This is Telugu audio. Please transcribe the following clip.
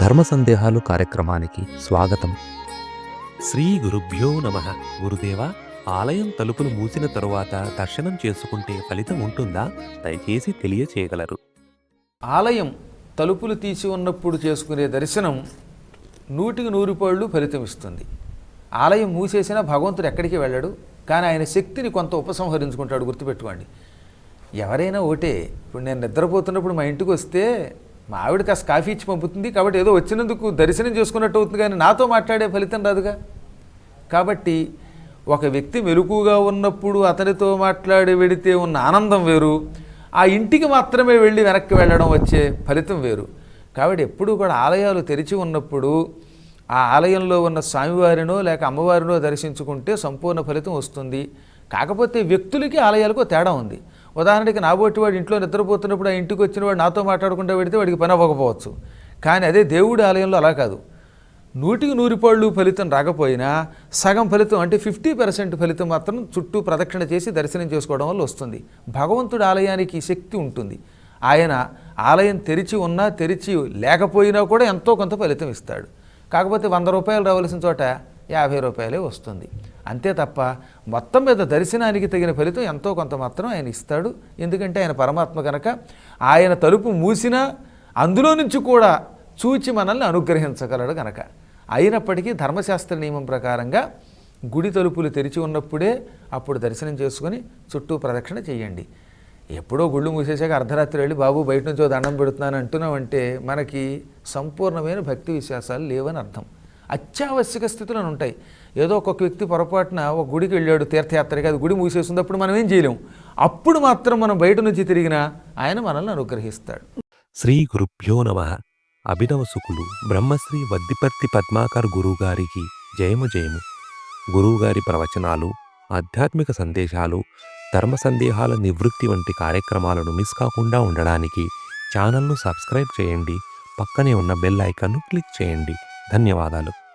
ధర్మ సందేహాలు కార్యక్రమానికి స్వాగతం. శ్రీ గురుభ్యో నమ. గురుదేవ ఆలయం తలుపులు మూసిన తరువాత దర్శనం చేసుకుంటే ఫలితం ఉంటుందా? దయచేసి తెలియచేయగలరు. ఆలయం తలుపులు తీసి ఉన్నప్పుడు చేసుకునే దర్శనం నూటికి నూరు పాళ్ళు ఫలితం ఇస్తుంది. ఆలయం మూసేసినా భగవంతుడు ఎక్కడికి వెళ్ళడు కానీ ఆయన శక్తిని కొంత ఉపసంహరించుకుంటాడు గుర్తుపెట్టుకోండి. ఎవరైనా ఒకటే ఇప్పుడు నేను నిద్రపోతున్నప్పుడు మా ఇంటికి వస్తే మా ఆవిడ కాస్త కాఫీ ఇచ్చి పంపుతుంది కాబట్టి ఏదో వచ్చినందుకు దర్శనం చేసుకున్నట్టు అవుతుంది కానీ నాతో మాట్లాడే ఫలితం రాదుగా. కాబట్టి ఒక వ్యక్తి మెలకుగా ఉన్నప్పుడు అతనితో మాట్లాడి వెడితే ఉన్న ఆనందం వేరు. ఆ ఇంటికి మాత్రమే వెళ్ళి వెనక్కి వెళ్ళడం వచ్చే ఫలితం వేరు. కాబట్టి ఎప్పుడూ కూడా ఆలయాలు తెరిచి ఉన్నప్పుడు ఆ ఆలయంలో ఉన్న స్వామివారినో లేక అమ్మవారినో దర్శించుకుంటే సంపూర్ణ ఫలితం వస్తుంది. కాకపోతే వ్యక్తులకి ఆలయాలకు తేడా ఉంది. ఉదాహరణకి నాబోటి వాడు ఇంట్లో నిద్రపోతున్నప్పుడు ఆ ఇంటికి వచ్చిన వాడు నాతో మాట్లాడకుండా పెడితే వాడికి పని అవ్వకపోవచ్చు. కానీ అదే దేవుడి ఆలయంలో అలా కాదు. నూటికి నూరు పాళ్ళు ఫలితం రాకపోయినా సగం ఫలితం అంటే ఫిఫ్టీ పర్సెంట్ ఫలితం మాత్రం చుట్టూ ప్రదక్షిణ చేసి దర్శనం చేసుకోవడం వల్ల వస్తుంది. భగవంతుడి ఆలయానికి శక్తి ఉంటుంది. ఆయన ఆలయం తెరిచి ఉన్నా తెరిచి లేకపోయినా కూడా ఎంతో కొంత ఫలితం ఇస్తాడు. కాకపోతే వంద రూపాయలు రావాల్సిన చోట యాభై రూపాయలే వస్తుంది. అంతే తప్ప మొత్తం మీద దర్శనానికి తగిన ఫలితం ఎంతో కొంత మాత్రం ఆయన ఇస్తాడు. ఎందుకంటే ఆయన పరమాత్మ కనుక ఆయన తలుపు మూసినా అందులో నుంచి కూడా చూచి మనల్ని అనుగ్రహించగలడు గనక. అయినప్పటికీ ధర్మశాస్త్ర నియమం ప్రకారంగా గుడి తలుపులు తెరిచి ఉన్నప్పుడే అప్పుడు దర్శనం చేసుకొని చుట్టూ ప్రదక్షిణ చేయండి. ఎప్పుడో గుళ్ళు మూసేసాక అర్ధరాత్రి వెళ్ళి బాబు బయట నుంచో దండం పెడుతున్నాను అంటున్నామంటే మనకి సంపూర్ణమైన భక్తి విశ్వాసాలు లేవని అర్థం. అత్యావశ్యక స్థితులు ఉంటాయి. ఏదో ఒక్కొక్క వ్యక్తి పొరపాటున ఒక గుడికి వెళ్ళాడు తీర్థయాత్రకి అది గుడి మూసేస్తుంది అప్పుడు మనం ఏం చేయలేము. అప్పుడు మాత్రం మనం బయట నుంచి తిరిగినా ఆయన మనల్ని అనుగ్రహిస్తాడు. శ్రీ గురుభ్యో నమ. అభినవ సుకులు బ్రహ్మశ్రీ వద్దిపర్తి పద్మాకర్ గురువుగారికి జయము జయము. గురువుగారి ప్రవచనాలు ఆధ్యాత్మిక సందేశాలు ధర్మ సందేహాల నివృత్తి వంటి కార్యక్రమాలను మిస్ కాకుండా ఉండడానికి ఛానల్ను సబ్స్క్రైబ్ చేయండి. పక్కనే ఉన్న బెల్ ఐకాన్ను క్లిక్ చేయండి. ధన్యవాదాలు.